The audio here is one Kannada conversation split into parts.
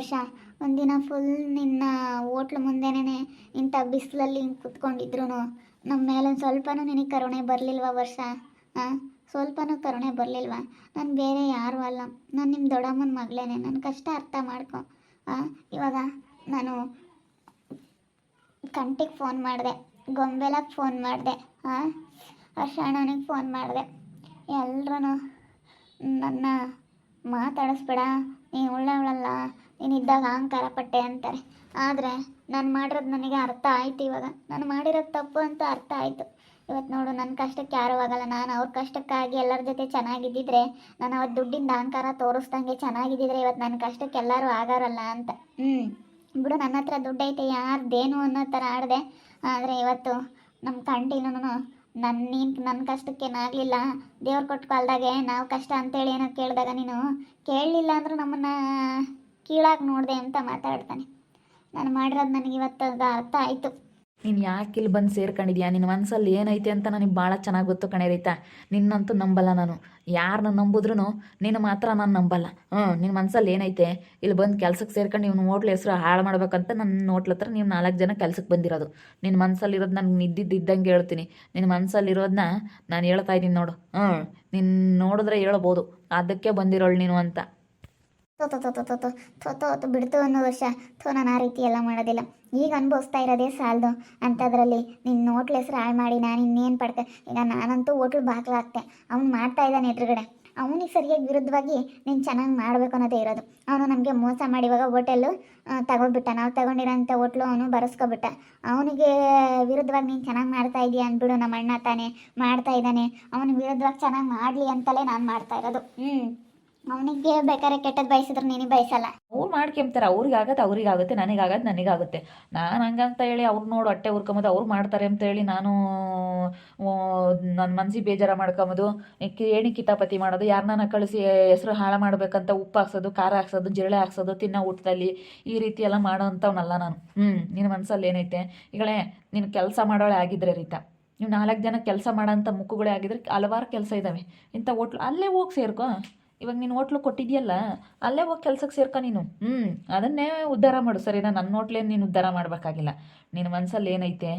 ವರ್ಷ. ಒಂದಿನ ಫುಲ್ ನಿನ್ನ ಹೋಟ್ಲು ಮುಂದೆನೇ ಇಂಥ ಬಿಸಿಲಲ್ಲಿ ಹಿಂಗೆ ಕುತ್ಕೊಂಡಿದ್ರು ನಮ್ಮ ಮೇಲೆ ಸ್ವಲ್ಪನೂ ನಿನಗೆ ಕರುಣೆ ಬರಲಿಲ್ವಾ ವರ್ಷ? ಹಾಂ ಸ್ವಲ್ಪನೂ ಕರುಣೆ ಬರಲಿಲ್ವಾ? ನಾನು ಬೇರೆ ಯಾರೂ ಅಲ್ಲ. ನಾನು ನಿಮ್ಮ ದೊಡ್ಡಮ್ಮನ ಮಗಳೇನೆ. ನನ್ನ ಕಷ್ಟ ಅರ್ಥ ಮಾಡ್ಕೊ. ಹಾಂ ಇವಾಗ ನಾನು ಕಂಟಿಗೆ ಫೋನ್ ಮಾಡಿದೆ. ಗೊಂಬೆಲಾಗಿ ಫೋನ್ ಮಾಡಿದೆ. ಹಾಂ ಅಣ್ಣನಿಗೆ ಫೋನ್ ಮಾಡಿದೆ. ಎಲ್ರೂ ನನ್ನ ಮಾತಾಡಿಸ್ಬೇಡ. ನೀ ಒಳ್ಳೆಯವಳಲ್ಲ ನೀನು ಇದ್ದಾಗ ಅಹಂಕಾರ ಪಟ್ಟೆ ಅಂತಾರೆ. ಆದರೆ ನಾನು ಮಾಡಿರೋದು ನನಗೆ ಅರ್ಥ ಆಯ್ತು ಇವಾಗ. ನಾನು ಮಾಡಿರೋದು ತಪ್ಪು ಅಂತ ಅರ್ಥ ಆಯಿತು. ಇವತ್ತು ನೋಡು ನನ್ನ ಕಷ್ಟಕ್ಕೆ ಯಾರೂ ಆಗಲ್ಲ. ನಾನು ಅವ್ರ ಕಷ್ಟಕ್ಕಾಗಿ ಎಲ್ಲರ ಜೊತೆ ಚೆನ್ನಾಗಿದ್ದಿದ್ರೆ ನಾನು ಅವತ್ತು ದುಡ್ಡಿಂದ ಅಹಂಕಾರ ತೋರಿಸ್ದಂಗೆ ಚೆನ್ನಾಗಿದ್ದಿದ್ರೆ ಇವತ್ತು ನನ್ನ ಕಷ್ಟಕ್ಕೆ ಎಲ್ಲರೂ ಆಗಾರಲ್ಲ ಅಂತ. ಹ್ಞೂ ಬಿಡು ನನ್ನ ಹತ್ರ ದುಡ್ಡೈತೆ ಐತೆ ಯಾರ್ದೇನು ಅನ್ನೋ ಥರ ಆಡಿದೆ. ಆದರೆ ಇವತ್ತು ನಮ್ಮ ಕಂಟಿನೂ ನನ್ನ ನೀನು ನನ್ನ ಕಷ್ಟಕ್ಕೇನಾಗಲಿಲ್ಲ. ದೇವ್ರು ಕೊಟ್ಟು ಕಾಲ್ದಾಗೆ ನಾವು ಕಷ್ಟ ಅಂತೇಳಿ ಏನೋ ಕೇಳಿದಾಗ ನೀನು ಕೇಳಲಿಲ್ಲ ಅಂದರೂ ನಮ್ಮನ್ನು. ಕೀಳಾಗಿ ನೋಡಿದೆ ಅಂತ ಮಾತಾಡ್ತಾನೆ. ನಾನು ಮಾಡಿರೋದು ನನಗೆ ಇವತ್ತು ಅರ್ಥ ಆಯಿತು. ನೀನು ಯಾಕೆ ಇಲ್ಲಿ ಬಂದು ಸೇರ್ಕೊಂಡಿದ್ಯಾ? ನಿನ್ನ ಮನಸ್ಸಲ್ಲಿ ಏನೈತೆ ಅಂತ ನನಗೆ ಭಾಳ ಚೆನ್ನಾಗಿ ಗೊತ್ತು ಕಣೆ ರೈತಾ. ನಿನ್ನಂತೂ ನಂಬಲ್ಲ ನಾನು. ಯಾರನ್ನ ನಂಬಿದ್ರು ನಿನ್ನ ಮಾತ್ರ ನಾನು ನಂಬಲ್ಲ. ಹ್ಞೂ ನಿನ್ನ ಮನಸ್ಸಲ್ಲಿ ಏನೈತೆ? ಇಲ್ಲಿ ಬಂದು ಕೆಲಸಕ್ಕೆ ಸೇರ್ಕೊಂಡು ಇವ್ನು ಹೋಟ್ಲ್ ಹೆಸರು ಹಾಳು ಮಾಡ್ಬೇಕಂತ ನನ್ನ ಹೋಟ್ಲ್ ಹತ್ರ ನೀವು ನಾಲ್ಕು ಜನ ಕೆಲಸಕ್ಕೆ ಬಂದಿರೋದು. ನಿನ್ನ ಮನಸ್ಸಲ್ಲಿರೋದು ನನಗೆ ಇದ್ದಿದ್ದು ಇದ್ದಂಗೆ ಹೇಳ್ತೀನಿ. ನಿನ್ನ ಮನಸ್ಸಲ್ಲಿರೋದನ್ನ ನಾನು ಹೇಳ್ತಾ ಇದ್ದೀನಿ ನೋಡು. ಹ್ಞೂ ನಿನ್ನ ನೋಡಿದ್ರೆ ಹೇಳ್ಬೋದು. ಅದಕ್ಕೆ ಬಂದಿರೋಳು ನೀನು ಅಂತ. ತೋ ತೋ ತೋ ತೋ ತೋ ತೋ ತೋ ಬಿಡ್ತು ಅನ್ನೋ ವರ್ಷ. ಥೋ, ನಾನು ಆ ರೀತಿ ಎಲ್ಲ ಮಾಡೋದಿಲ್ಲ. ಈಗ ಅನುಭವಿಸ್ತಾ ಇರೋದೇ ಸಾಲದು. ಅಂಥದ್ರಲ್ಲಿ ನಿನ್ನ ಹೋಟ್ಲ್ ಹೆಸರು ಹಾಳು ಮಾಡಿ, ನಾನು ಇನ್ನೇನು ಪಡ್ತೆ? ಈಗ ನಾನಂತೂ ಹೋಟ್ಲ್ ಬಾಗ್ಲಾಗ್ತೆ ಅವ್ನು ಮಾಡ್ತಾ ಇದ್ದಾನೆ ಎದುರುಗಡೆ. ಅವನಿಗೆ ಸರಿಯಾಗಿ ವಿರುದ್ಧವಾಗಿ ನೀನು ಚೆನ್ನಾಗಿ ಮಾಡಬೇಕು ಅನ್ನೋದೇ ಇರೋದು. ಅವನು ನಮಗೆ ಮೋಸ ಮಾಡಿ ಇವಾಗ ಹೋಟೆಲ್ಲು ತಗೊಂಡ್ಬಿಟ್ಟ. ನಾವು ತಗೊಂಡಿರೋಂಥ ಹೋಟ್ಲು ಅವನು ಬರೆಸ್ಕೊಬಿಟ್ಟ. ಅವನಿಗೆ ವಿರುದ್ಧವಾಗಿ ನೀನು ಚೆನ್ನಾಗಿ ಮಾಡ್ತಾ ಇದೀಯ ಅಂದ್ಬಿಡು ನಮ್ಮ ಅಣ್ಣ ತಾನೇ. ಮಾಡ್ತಾ ಇದ್ದಾನೆ. ಅವನಿಗೆ ವಿರುದ್ಧವಾಗಿ ಚೆನ್ನಾಗಿ ಮಾಡಲಿ ಅಂತಲೇ ನಾನು ಮಾಡ್ತಾ ಇರೋದು. ಹ್ಞೂ ಅವನಿಗೆ ಬೇಕಾದ್ರೆ ಕೆಟ್ಟದ್ ಬಯಸಿದ್ರೆ ನೀನು ಬಯಸಲ್ಲ. ಅವ್ರು ಮಾಡ್ಕೊಂಬ್ತಾರೆ ಅವ್ರಿಗೆ ಆಗತ್ತೆ ಅವ್ರಿಗೆ ಆಗುತ್ತೆ ನನಗೆ ನನಗಾಗುತ್ತೆ. ನಾನು ಹಂಗಂತ ಹೇಳಿ ಅವ್ರು ನೋಡು ಅಟ್ಟೆ ಹುರ್ಕೊಂಬೋದು ಅವ್ರು ಮಾಡ್ತಾರೆ ಅಂತ ಹೇಳಿ ನಾನು ನನ್ನ ಮನ್ಸಿಗೆ ಬೇಜಾರ ಮಾಡ್ಕೊಂಬೋದು ಏಣಿ ಕಿತಾಪತಿ ಮಾಡೋದು ಯಾರನ್ನ ಕಳಿಸಿ ಹೆಸರು ಹಾಳು ಮಾಡ್ಬೇಕಂತ ಉಪ್ಪು ಹಾಕ್ಸೋದು, ಖಾರ ಹಾಕ್ಸೋದು, ಜಿರಳೆ ಹಾಕ್ಸೋದು, ತಿನ್ನೋ ಊಟದಲ್ಲಿ ಈ ರೀತಿ ಎಲ್ಲ ಮಾಡೋ ಅಂಥವನಲ್ಲ ನಾನು ಹ್ಞೂ ನಿನ್ನ ಮನಸ್ಸಲ್ಲಿ ಏನೈತೆ? ಈಗಳೇ ನೀನು ಕೆಲಸ ಮಾಡೋಳೆ ಆಗಿದ್ರೆ ರೀತಾ, ನೀವು ನಾಲ್ಕು ಜನ ಕೆಲಸ ಮಾಡೋಂಥ ಮುಖಗಳೇ ಆಗಿದ್ರೆ ಹಲವಾರು ಕೆಲಸ ಇದ್ದಾವೆ ಇಂಥ ಹೋಟ್ಲು ಅಲ್ಲೇ ಹೋಗಿ ಸೇರ್ಕೊ. ಇವಾಗ ನೀನು ಹೋಟ್ಲು ಕೊಟ್ಟಿದ್ಯಲ್ಲ, ಅಲ್ಲೇ ಹೋಗಿ ಕೆಲ್ಸಕ್ಕೆ ಸೇರ್ಕ ನೀನು. ಹ್ಞೂ ಅದನ್ನೇ ಉದ್ಧಾರ ಮಾಡು. ಸರಿನಾ? ನನ್ನ ಹೋಟ್ಲೇನು ನೀನು ಉದ್ಧಾರ ಮಾಡಬೇಕಾಗಿಲ್ಲ. ನಿನ್ನ ಮನಸ್ಸಲ್ಲಿ ಏನೈತೆ?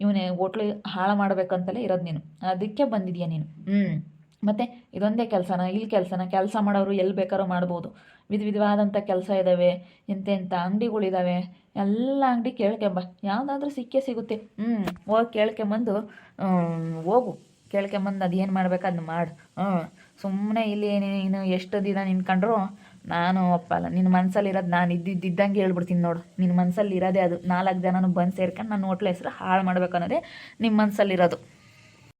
ಇವನೇ ಹೋಟ್ಲು ಹಾಳು ಮಾಡಬೇಕಂತಲೇ ಇರೋದು ನೀನು. ಅದಕ್ಕೆ ಬಂದಿದ್ಯಾ ನೀನು? ಹ್ಞೂ ಮತ್ತು ಇದೊಂದೇ ಕೆಲಸನ? ಇಲ್ಲಿ ಕೆಲಸನ? ಕೆಲಸ ಮಾಡೋರು ಎಲ್ಲಿ ಬೇಕಾದ್ರೂ ಮಾಡ್ಬೋದು. ವಿಧ ವಿಧವಾದಂಥ ಕೆಲಸ ಇದ್ದಾವೆ ಎಂತೆಂಥ ಅಂಗಡಿಗಳಿದ್ದಾವೆ ಎಲ್ಲ ಅಂಗಡಿ ಕೇಳ್ಕೊಂಬ. ಯಾವುದಾದ್ರೂ ಸಿಕ್ಕೇ ಸಿಗುತ್ತೆ. ಹ್ಞೂ ಹೋಗಿ ಕೇಳ್ಕೊಂಬಂದು ಹೋಗು. ಕೇಳ್ಕೊಂಬಂದು ಏನು ಮಾಡ್ಬೇಕು ಅದನ್ನ ಮಾಡು. ಹ್ಞೂ ಸುಮ್ಮನೆ ಇಲ್ಲಿ ನೀನು ಎಷ್ಟು ದಿನ ನಿಂತ್ಕೊಂಡ್ರು ನಾನು ಒಪ್ಪಲ್ಲ. ನಿನ್ನ ಮನಸ್ಸಲ್ಲಿರೋದು ನಾನು ಇದ್ದಿದ್ದಂಗೆ ಹೇಳ್ಬಿಡ್ತೀನಿ ನೋಡು. ನಿನ್ನ ಮನಸ್ಸಲ್ಲಿ ಇರೋದೇ ಅದು. ನಾಲ್ಕು ಜನನೂ ಬಂದು ಸೇರ್ಕೊಂಡು ನನ್ನ ಹೋಟ್ಲ ಹೆಸರು ಹಾಳು ಮಾಡ್ಬೇಕು ಅನ್ನೋದೇ ನಿಮ್ಮ ಮನಸ್ಸಲ್ಲಿರೋದು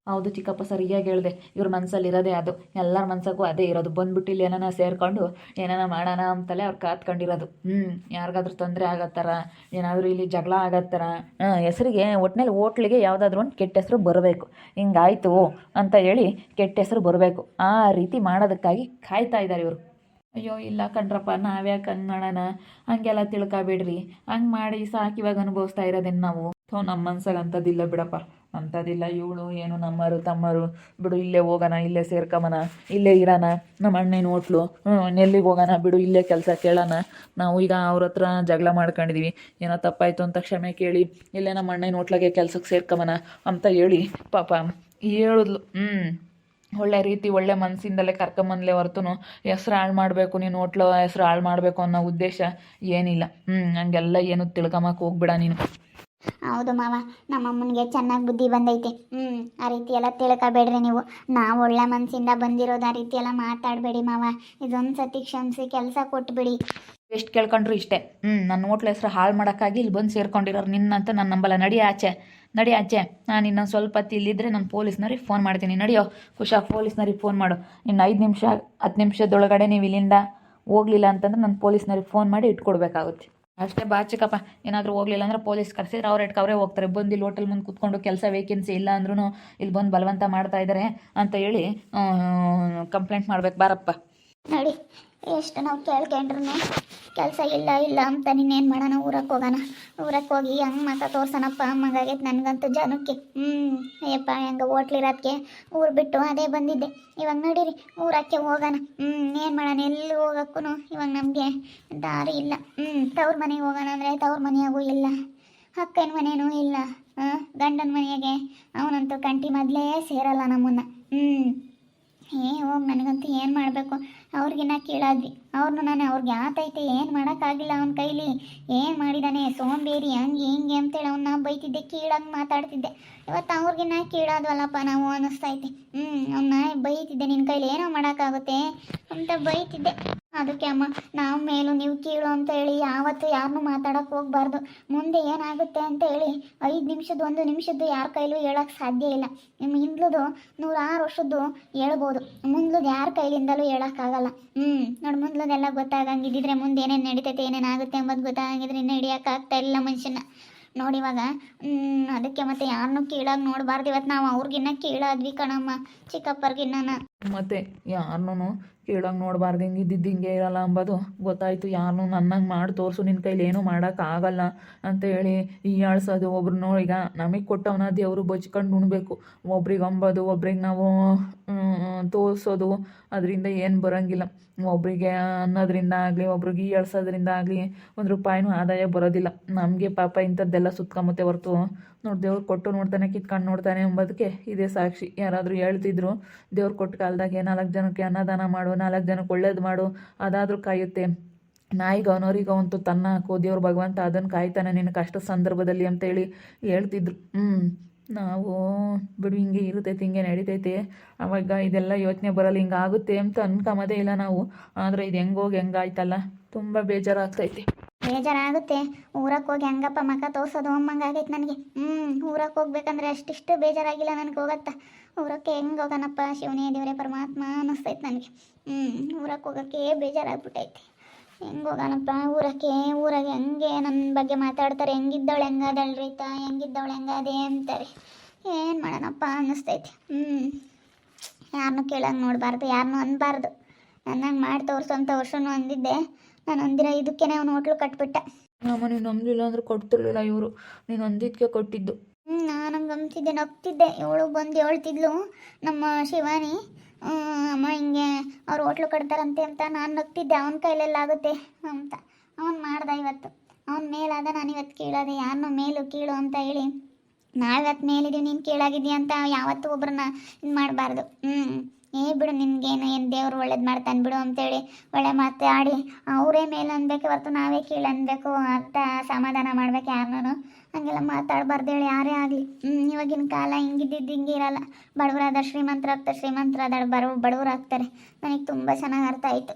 ಹೌದು ಚಿಕ್ಕಪ್ಪ, ಸರಿಯಾಗಿ ಹೇಳಿದೆ. ಇವ್ರ ಮನಸ್ಸಲ್ಲಿ ಇರೋದೇ ಅದು. ಎಲ್ಲರ ಮನಸ್ಸಕ್ಕೂ ಅದೇ ಇರೋದು. ಬಂದ್ಬಿಟ್ಟು ಇಲ್ಲಿ ಏನಾನ ಸೇರಿಕೊಂಡು ಏನಾನ ಮಾಡೋಣ ಅಂತಲೇ ಅವ್ರು ಕಾತ್ಕೊಂಡಿರೋದು. ಹ್ಞೂ ಯಾರಿಗಾದ್ರೂ ತೊಂದರೆ ಆಗತ್ತಾರ? ಏನಾದರೂ ಇಲ್ಲಿ ಜಗಳ ಆಗತ್ತಾರ? ಹೆಸರಿಗೆ ಒಟ್ಟಿನಲ್ಲಿ ಹೋಟ್ಲಿಗೆ ಯಾವುದಾದ್ರೂ ಒಂದು ಕೆಟ್ಟ ಹೆಸರು ಬರಬೇಕು. ಹಿಂಗಾಯ್ತು ಅಂತ ಹೇಳಿ ಕೆಟ್ಟ ಹೆಸರು ಬರಬೇಕು. ಆ ರೀತಿ ಮಾಡೋದಕ್ಕಾಗಿ ಕಾಯ್ತಾ ಇದ್ದಾರೆ ಇವರು. ಅಯ್ಯೋ, ಇಲ್ಲ ಕಣ್ರಪ್ಪ, ನಾವ್ಯಾಕೆ ಹಂಗೆ ಮಾಡೋಣ ಹಂಗೆಲ್ಲ ತಿಳ್ಕೊಬೇಡ್ರಿ ಹಂಗೆ ಮಾಡಿ ಸಾಕಿವಾಗ ಅನುಭವಿಸ್ತಾ ಇರೋದೇನು ನಾವು? ಥೋ ನಮ್ಮ ಮನ್ಸಾಗ ಅಂಥದ್ದಿಲ್ಲ ಬಿಡಪ್ಪ. ಅಂಥದ್ದಿಲ್ಲ, ಇವಳು ಏನು ನಮ್ಮರು, ತಮ್ಮರು. ಬಿಡು, ಇಲ್ಲೇ ಹೋಗೋಣ, ಇಲ್ಲೇ ಸೇರ್ಕೊಂಬನ ಇಲ್ಲೇ ಇರೋಣ. ನಮ್ಮ ಅಣ್ಣನ ಹೋಟ್ಲು ಎಲ್ಲಿಗೆ ಹೋಗೋಣ? ಬಿಡು, ಇಲ್ಲೇ ಕೆಲಸ ಕೇಳೋಣ. ನಾವು ಈಗ ಅವ್ರ ಹತ್ರ ಜಗಳ ಮಾಡ್ಕೊಂಡಿದೀವಿ. ಏನೋ ತಪ್ಪಾಯಿತು ಅಂತ ಕ್ಷಮೆ ಕೇಳಿ, ಇಲ್ಲೇ ನಮ್ಮ ಅಣ್ಣನ ಹೋಟ್ಲಾಗೆ ಕೆಲ್ಸಕ್ಕೆ ಸೇರ್ಕೊಂಬನ ಅಂತ ಹೇಳಿ, ಪಾಪ ಹೇಳಿದ್ಲು. ಹ್ಞೂ ಒಳ್ಳೆ ರೀತಿ, ಒಳ್ಳೆ ಮನಸ್ಸಿಂದಲೇ ಕರ್ಕೊಂಬಂದ್ಲೆ ಹೊರತು ಹೆಸ್ರು ಹಾಳು ಮಾಡಬೇಕು ನೀನು ಹೋಟ್ಲು ಹೆಸ್ರು ಹಾಳು ಮಾಡಬೇಕು ಅನ್ನೋ ಉದ್ದೇಶ ಏನಿಲ್ಲ. ಹ್ಞೂ ಹಂಗೆಲ್ಲ ಏನು ತಿಳ್ಕೊಂಬಕ್ಕೆ ಹೋಗ್ಬೇಡ ನೀನು. ಹೌದು ಮಾವ, ನಮ್ಮಮ್ಮನಿಗೆ ಚೆನ್ನಾಗಿ ಬುದ್ಧಿ ಬಂದೈತೆ. ಹ್ಞೂ ಆ ರೀತಿ ಎಲ್ಲ ತಿಳ್ಕೊಬೇಡ್ರಿ ನೀವು. ನಾವು ಒಳ್ಳೆ ಮನಸ್ಸಿಂದ ಬಂದಿರೋದು ಆ ರೀತಿ ಎಲ್ಲ ಮಾತಾಡಬೇಡಿ ಮಾವ. ಇದೊಂದು ಸತಿ ಕ್ಷಮಿಸಿ ಕೆಲಸ ಕೊಟ್ಬಿಡಿ. ಎಷ್ಟು ಕೇಳ್ಕೊಂಡ್ರು ಇಷ್ಟೇ. ಹ್ಞೂ ನನ್ನ ಹೋಟ್ಲ ಹೆಸರು ಹಾಳು ಮಾಡೋಕ್ಕಾಗಿ ಇಲ್ಲಿ ಬಂದು ಸೇರ್ಕೊಂಡಿರೋರು ನಿನ್ನಂತ ನನ್ನ ನಂಬಲ್ಲ. ನಡಿ ಆಚೆ ನಡಿ ಆಚೆ. ನಾನು ಇನ್ನೊಂದು ಸ್ವಲ್ಪ ಹೊತ್ತು ಇಲ್ಲಿದ್ದರೆ ನಾನು ಪೊಲೀಸ್ನವ್ರಿಗೆ ಫೋನ್ ಮಾಡ್ತೀನಿ. ನಡಿಯೋ ಖುಷಾ ಪೊಲೀಸ್ನವ್ರಿಗೆ ಫೋನ್ ಮಾಡು. ಇನ್ನು ಐದು ನಿಮಿಷ, ಹತ್ತು ನಿಮಿಷದೊಳಗಡೆ ನೀವು ಇಲ್ಲಿಂದ ಹೋಗ್ಲಿಲ್ಲ ಅಂತಂದ್ರೆ ನಾನು ಪೊಲೀಸ್ನವ್ರಿಗೆ ಫೋನ್ ಮಾಡಿ ಇಟ್ಕೊಡ್ಬೇಕಾಗುತ್ತೆ. ಅಷ್ಟೇ ಬಾಚಿಕಪ್ಪ ಏನಾದರೂ ಹೋಗ್ಲಿಲ್ಲ ಅಂದ್ರೆ ಪೊಲೀಸ್ ಕರೆಸಿದ್ರೆ ಅವ್ರ ಇಟ್ಕವ್ರೆ ಹೋಗ್ತಾರೆ. ಬಂದು ಇಲ್ಲಿ ಹೋಟೆಲ್ ಮುಂದೆ ಕೂತ್ಕೊಂಡು ಕೆಲಸ ವೇಕೆನ್ಸಿ ಇಲ್ಲ ಅಂದ್ರೂ ಇಲ್ಲಿ ಬಂದು ಬಲವಂತ ಮಾಡ್ತಾ ಇದ್ದಾರೆ ಅಂತ ಹೇಳಿ ಕಂಪ್ಲೇಂಟ್ ಮಾಡ್ಬೇಕು. ಬಾರಪ್ಪ. ನೋಡಿ. ಎಷ್ಟು ನಾವು ಕೇಳ್ಕೊಂಡ್ರು ಕೆಲಸ ಇಲ್ಲ ಇಲ್ಲ ಅಂತ ನೀನೇನು ಮಾಡೋಣ ಊರಕ್ಕೆ ಹೋಗೋಣ? ಊರಕ್ಕೆ ಹೋಗಿ ಹಂಗೆ ಮಾತಾ ತೋರ್ಸೋಣಪ್ಪ ಅಮ್ಮಗಾಗೈತೆ ನನಗಂತೂ ಜನಕ್ಕೆ. ಹ್ಞೂ ಅಯ್ಯಪ್ಪ, ಹೆಂಗೆ ಹೋಟ್ಲಿರೋದಕ್ಕೆ ಊರು ಬಿಟ್ಟು ಅದೇ ಬಂದಿದ್ದೆ. ಇವಾಗ ನೋಡಿರಿ, ಊರಕ್ಕೆ ಹೋಗೋಣ. ಹ್ಞೂ ಏನು ಮಾಡೋಣ, ಎಲ್ಲಿ ಹೋಗೋಕ್ಕೂ ಇವಾಗ ನಮಗೆ ದಾರಿ ಇಲ್ಲ. ಹ್ಞೂ ತವ್ರ ಮನೆಗೆ ಹೋಗೋಣ ಅಂದರೆ ತವ್ರ ಮನೆಯಾಗೂ ಇಲ್ಲ. ಅಕ್ಕನ ಮನೆಯೂ ಇಲ್ಲ. ಹಾಂ, ಗಂಡನ ಮನೆಗೆ ಅವನಂತೂ ಕಂಟಿ ಮೊದಲೇ ಸೇರಲ್ಲ ನಮ್ಮನ್ನ. ಹ್ಞೂ ಏ ಹೋಗಿ ನನಗಂತೂ ಏನು ಮಾಡಬೇಕು? ಅವ್ರಿಗಿನ್ನ ಕೇಳಾದ್ವಿ ಅವ್ರನ್ನ ನಾನು ಅವ್ರಿಗೆ ಯಾತೈತೆ ಏನು ಮಾಡೋಕ್ಕಾಗಿಲ್ಲ ಅವನ ಕೈಲಿ. ಏನು ಮಾಡಿದಾನೆ, ಸೋಂಬೇರಿ, ಹಂಗೆ ಹಿಂಗೆ ಅಂತೇಳಿ ಅವನ್ನ ಬೈತಿದ್ದೆ, ಕೀಳಂಗೆ ಮಾತಾಡ್ತಿದ್ದೆ. ಇವತ್ತು ಅವ್ರಿಗಿನ್ನ ಕೇಳಾದ್ವಲ್ಲಪ್ಪ, ನಾವು ಅನ್ನಿಸ್ತೈತೆ ಹ್ಞೂ ಅವನ್ನ ಬೈತಿದ್ದೆ ನಿನ್ನ ಕೈಲಿ, ಏನೋ ಮಾಡೋಕ್ಕಾಗುತ್ತೆ ಅಂತ ಬೈತಿದ್ದೆ. ಅದಕ್ಕೆ ಅಮ್ಮ, ನಾವು ಮೇಲೂ ನೀವು ಕೀಳು ಅಂತ ಹೇಳಿ ಯಾವತ್ತು ಯಾರನ್ನೂ ಮಾತಾಡೋಕೆ ಹೋಗ್ಬಾರ್ದು. ಮುಂದೆ ಏನಾಗುತ್ತೆ ಅಂತ ಹೇಳಿ ಐದು ನಿಮಿಷದ್ದು, ಒಂದು ನಿಮಿಷದ್ದು ಯಾರ ಕೈಲೂ ಹೇಳೋಕ್ಕೆ ಸಾಧ್ಯ ಇಲ್ಲ. ನಿಮ್ಮ ಹಿಂದ್ಲದು ನೂರಾರು ವರ್ಷದ್ದು ಹೇಳ್ಬೋದು. ಮುಂದ್ಲದ್ದು ಯಾರ ಕೈಲಿಂದಲೂ ಹೇಳೋಕ್ಕಾಗಲ್ಲ ಹ್ಞೂ ನೋಡಿ ಮುಂದ್ಲದೆಲ್ಲ ಗೊತ್ತಾಗಂಗಿದ್ದಿದ್ರೆ ಮುಂದೆ ಏನೇನು ನಡೀತೈತೆ ಏನೇನಾಗುತ್ತೆ ಗೊತ್ತಾಗಂಗಿದ್ರೆ ಗೊತ್ತಾಗಿದ್ರೆ ಇನ್ನೂ ಹಿಡಿಯೋಕ್ಕಾಗ್ತಾ ಇಲ್ಲ ಮನುಷ್ಯನ ನೋಡಿ ಇವಾಗ ಅದಕ್ಕೆ ಮತ್ತೆ ಯಾರನ್ನೂ ಕೀಳಾಗಿ ನೋಡಬಾರ್ದು. ಇವತ್ತು ನಾವು ಅವ್ರಿಗಿನ್ನ ಕೀಳಾದ್ವಿ ಕಣಮ್ಮ, ಚಿಕ್ಕಪ್ಪರ್ಗಿನ್ನ ಮತ್ತೆ ಯಾರನ್ನೂ ಕೇಳಂಗೆ ನೋಡಬಾರ್ದು. ಹಿಂಗೆ ಇದ್ದಿದ್ದು ಹಿಂಗೆ ಇರಲ್ಲ ಅಂಬೋದು ಗೊತ್ತಾಯಿತು. ಯಾರನ್ನೂ ನನ್ನಂಗೆ ಮಾಡಿ ತೋರಿಸು. ನಿನ್ನ ಕೈಲಿ ಏನೂ ಮಾಡೋಕ್ಕಾಗಲ್ಲ ಅಂತ ಹೇಳಿ ಆಳ್ಸೋದು ಒಬ್ರು ಈಗ ನಮಗೆ ಕೊಟ್ಟವನ ದೇವರು ಬಚ್ಕೊಂಡು ಉಣ್ಬೇಕು. ಒಬ್ರಿಗೆ ಅಂಬೋದು, ಒಬ್ರಿಗೆ ನಾವು ತೋರಿಸೋದು, ಅದರಿಂದ ಏನು ಬರೋಂಗಿಲ್ಲ. ಒಬ್ಬರಿಗೆ ಅನ್ನೋದ್ರಿಂದ ಆಗಲಿ, ಒಬ್ರಿಗೆ ಎಳ್ಸೋದ್ರಿಂದ ಆಗಲಿ, ಒಂದು ರೂಪಾಯಿನೂ ಆದಾಯ ಬರೋದಿಲ್ಲ. ನಮಗೆ ಪಾಪ ಇಂಥದ್ದೆಲ್ಲ ಸುತ್ಕೊಂಬತ್ತೆ ಹೊರ್ತು. ನೋಡಿ, ದೇವ್ರು ಕೊಟ್ಟು ನೋಡ್ತಾನೆ, ಕಿತ್ಕೊಂಡು ನೋಡ್ತಾನೆ ಎಂಬುದಕ್ಕೆ ಇದೇ ಸಾಕ್ಷಿ. ಯಾರಾದರೂ ಹೇಳ್ತಿದ್ರು, ದೇವ್ರು ಕೊಟ್ಟ ಕಾಲದಾಗೆ ನಾಲ್ಕು ಜನಕ್ಕೆ ಅನ್ನದಾನ ಮಾಡು, ನಾಲ್ಕು ಜನಕ್ಕೆ ಒಳ್ಳೇದು ಮಾಡು, ಅದಾದರೂ ಕಾಯುತ್ತೆ. ನಾಯಿಗೆ ಅವನವ್ರಿಗೆ ತನ್ನ ಹಾಕೋ ದೇವ್ರ ಭಗವಂತ ಅದನ್ನು ಕಾಯ್ತಾನೆ ನಿನ್ನ ಕಷ್ಟ ಸಂದರ್ಭದಲ್ಲಿ ಅಂತೇಳಿ ಹೇಳ್ತಿದ್ರು. ಹ್ಞೂ ನಾವು ಬಿಡು, ಹಿಂಗೆ ಇರ್ತೈತೆ, ಹಿಂಗೆ ನಡೀತೈತೆ. ಅವಾಗ ಇದೆಲ್ಲ ಯೋಚನೆ ಬರಲ್ಲ, ಹಿಂಗೆ ಆಗುತ್ತೆ ಅಂತ ಅನ್ಕೊಂಬೋದೇ ಇಲ್ಲ ನಾವು. ಆದರೆ ಇದು ಹೆಂಗೋಗಿ ಹೆಂಗಾಯ್ತಲ್ಲ ತುಂಬ ಬೇಜಾರಾಗ್ತೈತೆ. ಬೇಜಾರಾಗುತ್ತೆ. ಊರಕ್ಕೆ ಹೋಗಿ ಹೆಂಗಪ್ಪ ಮಕ ತೋರ್ಸೋದು ಅಮ್ಮಂಗಾಗೈತೆ ನನಗೆ. ಹ್ಞೂ ಊರಕ್ಕೆ ಹೋಗ್ಬೇಕಂದ್ರೆ ಅಷ್ಟಿಷ್ಟು ಬೇಜಾರಾಗಿಲ್ಲ ನನಗೆ ಹೋಗತ್ತ? ಊರಕ್ಕೆ ಹೆಂಗೆ ಹೋಗೋಣಪ್ಪ ಶಿವನೇ ದೇವರೇ, ಪರಮಾತ್ಮ ಅನ್ನಿಸ್ತೈತೆ ನನಗೆ. ಹ್ಞೂ ಊರಕ್ಕೆ ಹೋಗೋಕ್ಕೆ ಬೇಜಾರಾಗ್ಬಿಟ್ಟೈತೆ. ಹೆಂಗೆ ಹೋಗೋಣಪ್ಪ ಊರಕ್ಕೆ, ಊರಾಗೆ ಹೆಂಗೆ ನನ್ನ ಬಗ್ಗೆ ಮಾತಾಡ್ತಾರೆ. ಹೆಂಗಿದ್ದವಳು ಹೆಂಗದಳು ರೀತ ಹೆಂಗಿದ್ದವಳು ಹೆಂಗಾದೆ ಅಂತಾರೆ. ಏನು ಮಾಡೋಣಪ್ಪ ಅನ್ನಿಸ್ತೈತಿ. ಹ್ಞೂ ಯಾರನ್ನು ಕೇಳಂಗೆ ನೋಡಬಾರ್ದು ಯಾರನ್ನು ಅನ್ಬಾರ್ದು. ನನ್ನಂಗೆ ಮಾಡಿ ತೋರಿಸು ಅಂತ ವರ್ಷನೂ ಅಂದಿದ್ದೆ. ನಾನು ಅಂದಿರ ಇದಕ್ಕೆ ಅವ್ನು ಹೋಟ್ಲು ಕಟ್ಬಿಟ್ಟ. ನಮ್ಮ ನೀನು ನಂಬಲಿಲ್ಲ ಅಂದ್ರೆ ಕೊಡ್ತಿರ್ಲಿಲ್ಲ ಇವರು. ನೀನು ಅಂದಿದ್ದಕ್ಕೆ ಕೊಟ್ಟಿದ್ದು. ಹಂಗೆ ನಗ್ತಿದ್ದೆ. ಇವಳು ಬಂದು ಹೇಳ್ತಿದ್ಲು, ನಮ್ಮ ಶಿವಾನಿ ಅಮ್ಮ ಹಿಂಗೆ ಅವ್ರು ಹೋಟ್ಲು ಕಟ್ತಾರಂತೆ ಅಂತ ನಾನು ನಗ್ತಿದ್ದೆ, ಅವನ ಕೈಲೆಲ್ಲ ಆಗುತ್ತೆ ಅಂತ. ಅವನು ಮಾಡ್ದೆ ಇವತ್ತು. ಅವನ ಮೇಲಾದ ನಾನು ಇವತ್ತು ಕೀಳೋದೆ ಯಾರನ್ನೂ ಮೇಲು ಕೀಳು ಅಂತ ಹೇಳಿ. ನಾವಿವತ್ತು ಮೇಲಿದ್ದೀವಿ ನೀನು ಕೀಳಾಗಿದ್ದೀಯ ಅಂತ ಯಾವತ್ತೂ ಒಬ್ಬರನ್ನ ಇದು ಮಾಡಬಾರ್ದು. ಹ್ಞೂ ಏ ಬಿಡು, ನಿನ್ಗೇನು ಏನು ದೇವ್ರು ಒಳ್ಳೇದು ಮಾಡ್ತಾನೆ ಬಿಡು ಅಂತೇಳಿ ಒಳ್ಳೆ ಮಾತಾಡಿ ಅವರೇ ಮೇಲೆ ಅನ್ಬೇಕು ಹೊರತು ನಾವೇ ಕೀಳು ಅನ್ಬೇಕು ಅಂತ ಸಮಾಧಾನ ಮಾಡ್ಬೇಕು ಯಾರನ್ನೂ. ಹಂಗೆಲ್ಲ ಮಾತಾಡಬಾರ್ದು ಹೇಳಿ ಯಾರೇ ಆಗಲಿ. ಇವಾಗಿನ ಕಾಲ ಹಿಂಗಿದ್ದಿದ್ದು ಹಿಂಗೆ ಇರಲ್ಲ. ಬಡವರಾದ ಶ್ರೀಮಂತರಾಗ್ತಾರೆ ಶ್ರೀಮಂತರಾದ ಬಡವ, ಬಡವರಾಗ್ತಾರೆ. ನನಗೆ ತುಂಬ ಚೆನ್ನಾಗಿ ಅರ್ಥ ಆಯಿತು.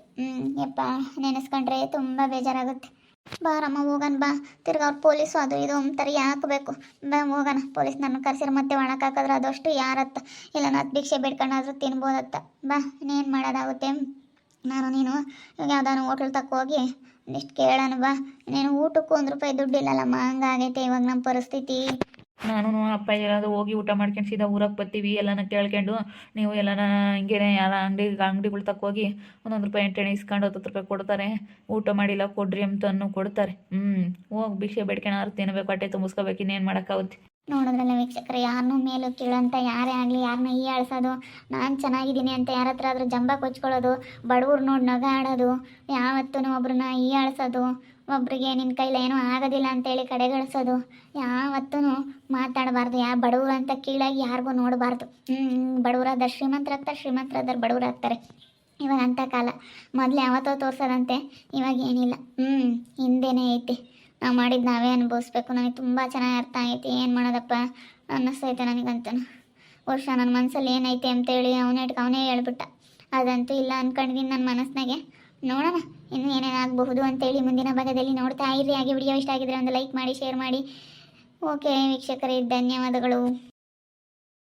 ಯಪ್ಪ, ನೆನೆಸ್ಕೊಂಡ್ರೆ ತುಂಬ ಬೇಜಾರಾಗುತ್ತೆ. ಬಾರಮ್ಮ ಹೋಗನ್ ಬಾ. ತಿರ್ಗ ಅವ್ರ ಪೊಲೀಸು ಅದು ಇದು ಅಂತಾರೆ, ಯಾಕಬೇಕು? ಬಾ, ಹೋಗೋಣ. ಪೊಲೀಸ್ ನನ್ನ ಕರ್ಸಿರ, ಮತ್ತೆ ಒಣಕ್ಕೆ ಹಾಕಿದ್ರೆ ಅದಷ್ಟು ಯಾರತ್ತ? ಇಲ್ಲ, ನಾನು ಭಿಕ್ಷೆ ಬಿಡ್ಕೊಂಡಾದ್ರೂ ತಿನ್ಬೋದತ್ತ. ಬಾ, ಇನ್ನೇನು ಮಾಡೋದಾಗುತ್ತೆ? ನಾನು, ನೀನು ಇವಾಗ ಯಾವ್ದಾನ ಹೋಟ್ಲ್ ತಕ್ಕ ಹೋಗಿ ಇಷ್ಟು ಕೇಳೋಣ ಬಾ. ನೀನು ಊಟಕ್ಕೂ ಒಂದು ರೂಪಾಯಿ ದುಡ್ಡಿಲ್ಲಲ್ಲಮ್ಮ, ಹಂಗಾಗೈತೆ ಇವಾಗ ನಮ್ಮ ಪರಿಸ್ಥಿತಿ. ನಾನು ಅಪ್ಪ ಎಲ್ಲಾದ್ರು ಹೋಗಿ ಊಟ ಮಾಡ್ಕೊಂಡು ಸೀದಾ ಊರಕ್ಕೆ ಬರ್ತೀವಿ, ಎಲ್ಲನ ಕೇಳ್ಕೊಂಡು ನೀವು ಎಲ್ಲನ ಹಿಂಗೇನೆ ಯಾರ ಅಂಗಡಿ ಅಂಗಡಿಗಳು ತಕ್ಕೋಗಿ ಒಂದೊಂದು ರೂಪಾಯಿ ಎಂಟೆಣ್ಣೆ ಇಸ್ಕೊಂಡು ಹತ್ತು ರೂಪಾಯಿ ಕೊಡ್ತಾರೆ. ಊಟ ಮಾಡಿಲ್ಲ ಕೊಡ್ರಿ ಅಂತ ಅನ್ನು ಕೊಡ್ತಾರೆ. ಹ್ಞೂ ಹೋಗಿ ಭಿಕ್ಷೆ ಬೇಡ್ಕೊಂಡು ತಿನ್ನಬೇಕು ಹೊಟ್ಟೆ ತುಂಬಿಸ್ಕೋಬೇಕು, ಇನ್ನೇನು ಮಾಡೋಕ್ಕಾಗುತ್ತೆ. ನೋಡಿದ್ರಲ್ಲ ವೀಕ್ಷಕರು ಯಾರನ್ನೂ ಮೇಲೂ ಕೀಳಂತ, ಯಾರೇ ಆಗಲಿ ಯಾರನ್ನ ಈ ಆಳ್ಸೋದು, ನಾನು ಚೆನ್ನಾಗಿದ್ದೀನಿ ಅಂತ ಯಾರ ಹತ್ರ ಆದರೂ ಜಂಬ ಕೊಚ್ಕೊಳ್ಳೋದು ಬಡವ್ರು ನೋಡಿ ನಗ ಆಡೋದು, ಯಾವತ್ತೂ ಒಬ್ರನ್ನ ಈ ಅಳ್ಸೋದು ಒಬ್ರಿಗೆ ನಿನ್ನ ಕೈಲಿ ಏನೂ ಆಗೋದಿಲ್ಲ ಅಂತೇಳಿ ಕಡೆಗಳಿಸೋದು ಯಾವತ್ತೂ ಮಾತಾಡಬಾರ್ದು, ಯಾ ಬಡವ್ರು ಅಂತ ಕೀಳಾಗಿ ಯಾರಿಗೂ ನೋಡಬಾರ್ದು. ಹ್ಞೂ ಬಡವರಾದ ಶ್ರೀಮಂತರಾಗ್ತಾರೆ ಶ್ರೀಮಂತರಾದ್ರೆ ಬಡವ್ರು ಆಗ್ತಾರೆ. ಇವಾಗ ಅಂಥ ಕಾಲ, ಮೊದಲು ಯಾವತ್ತೋ ತೋರಿಸೋದಂತೆ, ಇವಾಗ ಏನಿಲ್ಲ. ಹ್ಞೂ ಹಿಂದೆನೇ ಐತಿ. ನಾವು ಮಾಡಿದ್ದು ನಾವೇ ಅನುಭವಿಸ್ಬೇಕು. ನನಗೆ ತುಂಬ ಚೆನ್ನಾಗಿ ಅರ್ಥ ಆಗೈತಿ. ಏನು ಮಾಡೋದಪ್ಪ? ಅನ್ನಿಸ್ತೈತೆ ನನಗಂತೂ. ವರ್ಷ ನನ್ನ ಮನಸ್ಸಲ್ಲಿ ಏನೈತೆ ಅಂತೇಳಿ ಅವನೇ ಅವನೇ ಹೇಳ್ಬಿಟ್ಟ. ಅದಂತೂ ಇಲ್ಲ ಅಂದ್ಕೊಂಡಿದ್ದೀನಿ ನನ್ನ ಮನಸ್ಸಿನಾಗೆ ನೋಡೋಣ ಇನ್ನು ಏನೇನಾಗಬಹುದು ಅಂತೇಳಿ ಮುಂದಿನ ಭಾಗದಲ್ಲಿ ನೋಡ್ತಾ ಇರಿ. ಹಾಗೆ ವಿಡಿಯೋ ಇಷ್ಟ ಆಗಿದ್ರೆ ಒಂದು ಲೈಕ್ ಮಾಡಿ, ಶೇರ್ ಮಾಡಿ. ಓಕೆ ವೀಕ್ಷಕರೇ, ಧನ್ಯವಾದಗಳು.